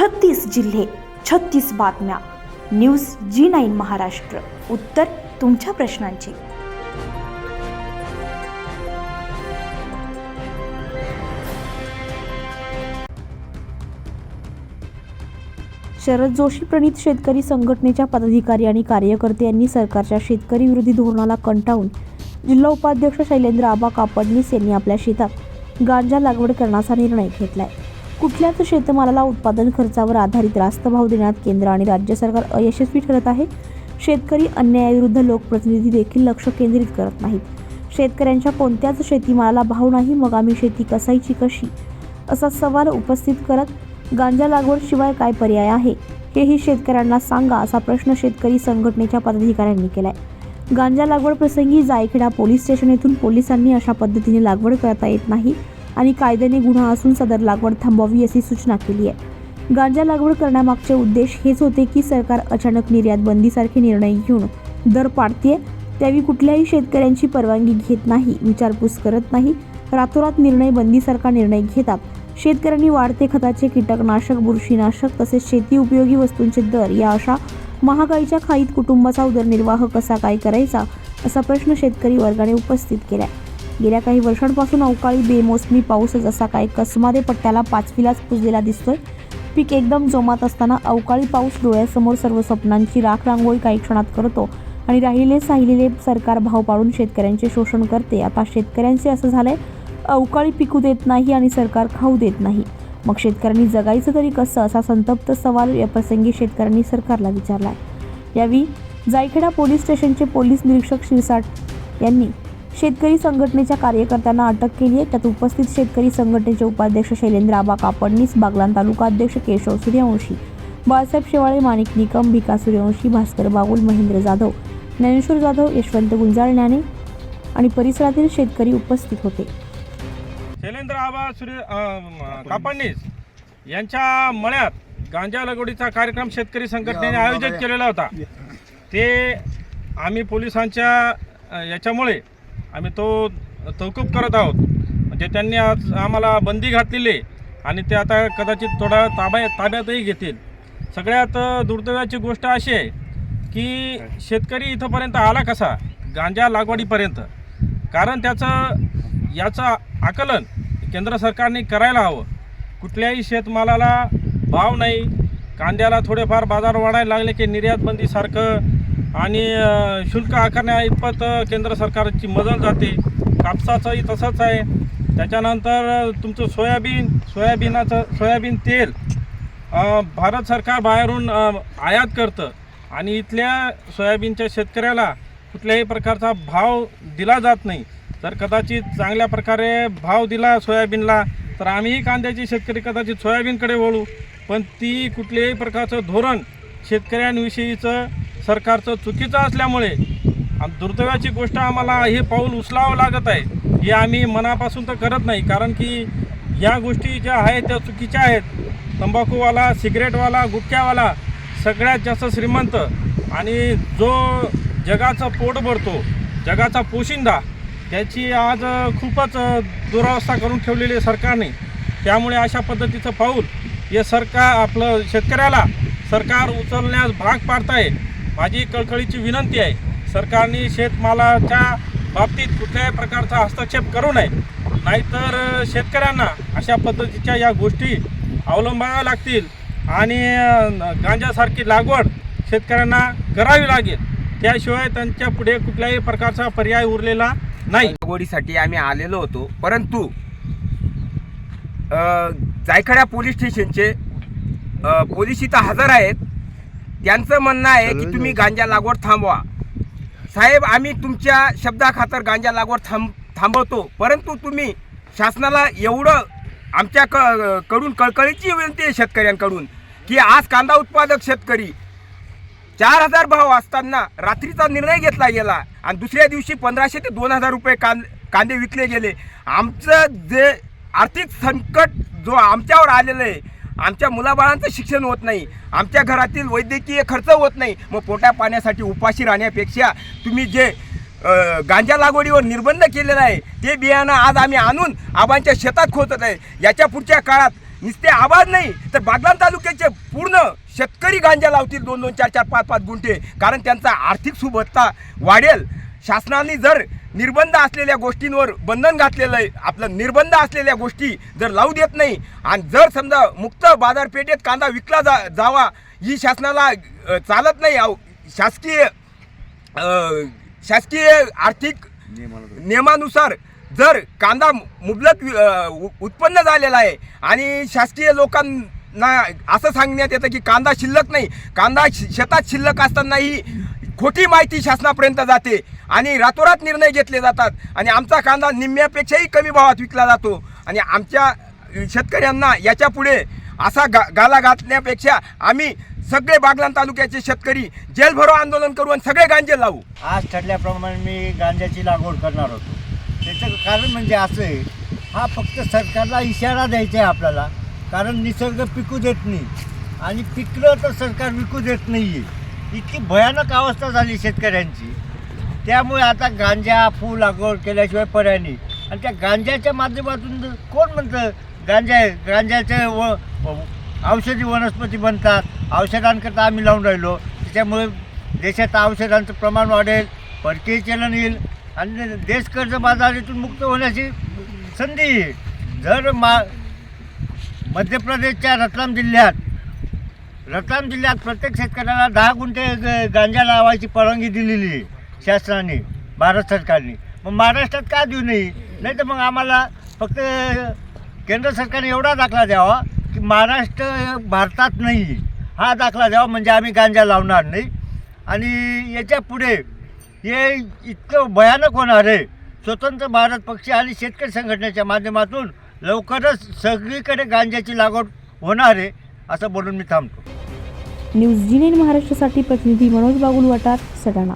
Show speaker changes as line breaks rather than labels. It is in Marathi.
छत्तीस जिल्हे छत्तीस बातम्या. News G nine Maharashtra. उत्तर तुमच्या प्रश्नांची. शरद जोशी प्रणित शेतकरी संघटनेच्या पदाधिकारी आणि कार्यकर्ते यांनी सरकारच्या शेतकरी विरोधी धोरणाला कंटाळून जिल्हा उपाध्यक्ष शैलेंद्र आबा कापडणीस यांनी आपल्या शेतात गांजा लागवड करण्याचा निर्णय घेतलाय. कुठल्याच शेतमालाला उत्पादन खर्चावर आधारित रास्त भाव देण्यात केंद्र आणि राज्य सरकार अयशस्वी ठरत आहे. शेतकरी अन्यायाविरुद्ध लोकप्रतिनिधी देखील लक्ष केंद्रित करत नाहीत. शेतकऱ्यांच्या कोणत्याच शेतीमालाला भाव नाही मग आम्ही शेती कसायची कशी? असा सवाल उपस्थित करत गांजा लागवड शिवाय काय पर्याय आहे? हेही शेतकऱ्यांना सांगा असा प्रश्न शेतकरी संघटनेच्या पदाधिकाऱ्यांनी केलाय. गांजा लागवड प्रसंगी जायखेडा पोलीस स्टेशन येथून पोलिसांनी अशा पद्धतीने लागवड करता येत नाही. आणि कायद्याने गुन्हा असून सदर लागवड थांबवावी अशी सूचना केली आहे. गांजा लागवड करण्यामागचे उद्देश हेच होते की सरकार अचानक निर्यात बंदीसारखे निर्णय घेऊन दर पाडते त्यावेळी कुठल्याही शेतकऱ्यांची परवानगी घेत नाही विचारपूस करत नाही रातोरात निर्णय बंदीसारखा निर्णय घेतात. शेतकऱ्यांनी वाढते खताचे कीटकनाशक बुरशीनाशक तसेच शेती उपयोगी वस्तूंचे दर या अशा महागाईच्या खाईत कुटुंबाचा उदरनिर्वाह कसा काय करायचा असा प्रश्न शेतकरी वर्गाने उपस्थित केलाय. गेल्या काही वर्षांपासून अवकाळी बेमोसमी पाऊस जसा काय कसमारे पट्ट्याला पाचवीलाच पुजलेला दिसतोय. पीक एकदम जोमात असताना अवकाळी पाऊस डोळ्यासमोर सर्व स्वप्नांची राख रांगोळी काही क्षणात करतो आणि राहिलेले साहिलेले सरकार भाव पाडून शेतकऱ्यांचे शोषण करते. आता शेतकऱ्यांचे असं झालंय अवकाळी पिकू देत नाही आणि सरकार खाऊ देत नाही. मग शेतकऱ्यांनी जगायचं तरी कसं असा संतप्त सवाल या प्रसंगी शेतकऱ्यांनी सरकारला विचारला यावेळी जायखेडा पोलीस स्टेशनचे पोलीस निरीक्षक शिरसाट यांनी शेतकरी संघटनेच्या कार्यकर्त्यांना अटक केली आहे. त्यात उपस्थित शेतकरी संघटनेचे उपाध्यक्ष शैलेंद्र आबा कापडणीस बागलान तालुका अध्यक्ष केशव सूर्यवंशी बाळासाहेब शेवाळे माणिक निकम भिका सूर्यवंशी भास्कर बागुल महेंद्र जाधव ज्ञानेश्वर जाधव यशवंत गुंजाळ ज्ञाने आणि परिसरातील शेतकरी उपस्थित होते.
शैलेंद्र आबा सूर्य कापडणीस यांच्या मळ्यात गांजा लागवडीचा कार्यक्रम शेतकरी संघटनेने आयोजित केलेला होता. ते आम्ही पोलिसांच्या याच्यामुळे आम्ही तो तौकूब करत आहोत. म्हणजे त्यांनी आज आम्हाला बंदी घातलेली आहे आणि ते आता कदाचित थोडा ताब्या ताब्यातही घेतील. सगळ्यात दुर्दैवाची गोष्ट अशी आहे की शेतकरी इथंपर्यंत आला कसा? गांजा लागवडीपर्यंत. कारण त्याचं याचं आकलन केंद्र सरकारने करायला हवं. कुठल्याही शेतमालाला भाव नाही. कांद्याला थोडेफार बाजार वाढायला लागले की निर्यातबंदीसारखं आणि शुल्क आकारण्या इतपत केंद्र सरकारची मजल जाते. कापसाचंही तसंच आहे. त्याच्यानंतर तुमचं सोयाबीन सोयाबीनाचं सोयाबीन तेल भारत सरकार बाहेरून आयात करतं. आणि इथल्या सोयाबीनच्या शेतकऱ्याला कुठल्याही प्रकारचा भाव दिला जात नाही. तर कदाचित चांगल्या प्रकारे भाव दिला सोयाबीनला तर आम्हीही कांद्याचे शेतकरी कदाचित सोयाबीनकडे वळू. पण ती कुठल्याही प्रकारचं धोरण शेतकऱ्यांविषयीचं सरकारचं चुकीचं असल्यामुळे दुर्दैवाची गोष्ट आम्हाला हे पाऊल उचलावं लागत आहे हे आम्ही मनापासून तर करत नाही. कारण की या गोष्टी ज्या आहेत त्या चुकीच्या आहेत. तंबाखूवाला सिगरेटवाला गुटख्यावाला सगळ्यात जास्त श्रीमंत आणि जो जगाचं पोट भरतो जगाचा पोशिंदा त्याची आज खूपच दुरावस्था करून ठेवलेली आहे सरकारने. त्यामुळे अशा पद्धतीचं पाऊल हे सरकार आपलं शेतकऱ्याला सरकार उचलण्यास भाग पाडत आहे. माझी कळकळीची विनंती आहे सरकारने शेतमालाच्या बाबतीत कुठल्याही प्रकारचा हस्तक्षेप करू नये. नाहीतर शेतकऱ्यांना अशा पद्धतीच्या या गोष्टी अवलंबाव्या लागतील आणि गांजासारखी लागवड शेतकऱ्यांना करावी लागेल. त्याशिवाय त्यांच्या पुढे कुठल्याही प्रकारचा पर्याय उरलेला नाही.
लागवडीसाठी आम्ही आलेलो होतो परंतु जायखड्या जायखडा पोलीस स्टेशनचे पोलीस इथं हजर आहेत. त्यांचं म्हणणं आहे की तुम्ही गांजा लागवड थांबवा. साहेब आम्ही तुमच्या शब्दाखातर गांजा लागवड थांब थांबवतो. परंतु तुम्ही शासनाला एवढं आमच्या क कडून कळकळीची विनंती आहे शेतकऱ्यांकडून की आज कांदा उत्पादक शेतकरी चार हजार भाव असताना रात्रीचा निर्णय घेतला गेला आणि दुसऱ्या दिवशी पंधराशे ते दोन हजार रुपये कां कांदे विकले गेले. आमचं जे आर्थिक संकट जो आमच्यावर आलेलं आहे आमच्या मुलाबाळांचं शिक्षण होत नाही. आमच्या घरातील वैद्यकीय खर्च होत नाही. मग पोट्या पाण्यासाठी उपाशी राहण्यापेक्षा तुम्ही जे गांजा लागवडीवर निर्बंध केलेला आहे ते बियाणं आज आम्ही आणून आबांच्या शेतात खोचत आहे. याच्या पुढच्या काळात नुसते आवाज नाही तर बागलाण तालुक्याचे पूर्ण शेतकरी गांजा लावतील दोन दोन चार चार पाच पाच गुंठे. कारण त्यांचा आर्थिक सुबत्ता वाढेल. शासनाने जर निर्बंध असलेल्या गोष्टींवर बंधन घातलेलं आहे. आपलं निर्बंध असलेल्या गोष्टी जर लावू देत नाही आणि जर समजा मुक्त बाजारपेठेत कांदा विकला जा जावा ही शासनाला चालत नाही अहो, शासकीय शासकीय आर्थिक नियमानुसार जर कांदा मुबलक उ- उत्पन्न झालेला आहे आणि शासकीय लोकांना असं सांगण्यात येतं की कांदा शिल्लक नाही कांदा शि- शेतात शिल्लक असतानाही खोटी माहिती शासनापर्यंत जाते आणि रातोरात निर्णय घेतले जातात. आणि आमचा कांदा निम्म्यापेक्षाही कमी भावात विकला जातो. आणि आमच्या शेतकऱ्यांना याच्यापुढे असा गा गाला घातण्यापेक्षा आम्ही सगळे बागलाण तालुक्याचे शेतकरी जेलभरो आंदोलन करू आणि सगळे गांजे लावू.
आज ठरल्याप्रमाणे मी गांजाची लागवड करणार होतो. त्याचं कारण म्हणजे असं आहे हा फक्त सरकारला इशारा द्यायचा आहे आपल्याला. कारण निसर्ग पिकू देत नाही. आणि पिकलं तर सरकार विकू देत नाही आहे इतकी भयानक अवस्था झाली शेतकऱ्यांची. त्यामुळे आता गांजा फूल लागवड केल्याशिवाय पर्याय नाही. आणि त्या गांजाच्या माध्यमातून कोण म्हणतं गांजा आहे गांजाचे व औषधी वनस्पती बनतात औषधांकरता आम्ही लावून राहिलो. त्याच्यामुळे देशात औषधांचं प्रमाण वाढेल परकीय चलन येईल आणि देश कर्ज बाजारीतून मुक्त होण्याची संधी येईल. जर मा मध्य प्रदेशच्या रतलाम जिल्ह्यात रतलाम जिल्ह्यात प्रत्येक शेतकऱ्याला दहा गुंठे ग- गांजा लावायची परवानगी दिलेली आहे. शासनाने भारत सरकारने. मग महाराष्ट्रात का देऊ नये? नाही तर मग आम्हाला फक्त केंद्र सरकारने एवढा दाखला द्यावा की महाराष्ट्र भारतात नाही. आहे. हा दाखला द्यावा म्हणजे आम्ही गांजा लावणार नाही. आणि याच्यापुढे हे इतकं भयानक होणार आहे. स्वतंत्र भारत पक्ष आणि शेतकरी संघटनेच्या माध्यमातून लवकरच सगळीकडे गांजाची लागवड होणार आहे असं बोलून मी थांबतो.
न्यूज महाराष्ट्रासाठी प्रतिनिधी मनोज बागुल वाटार सटाणा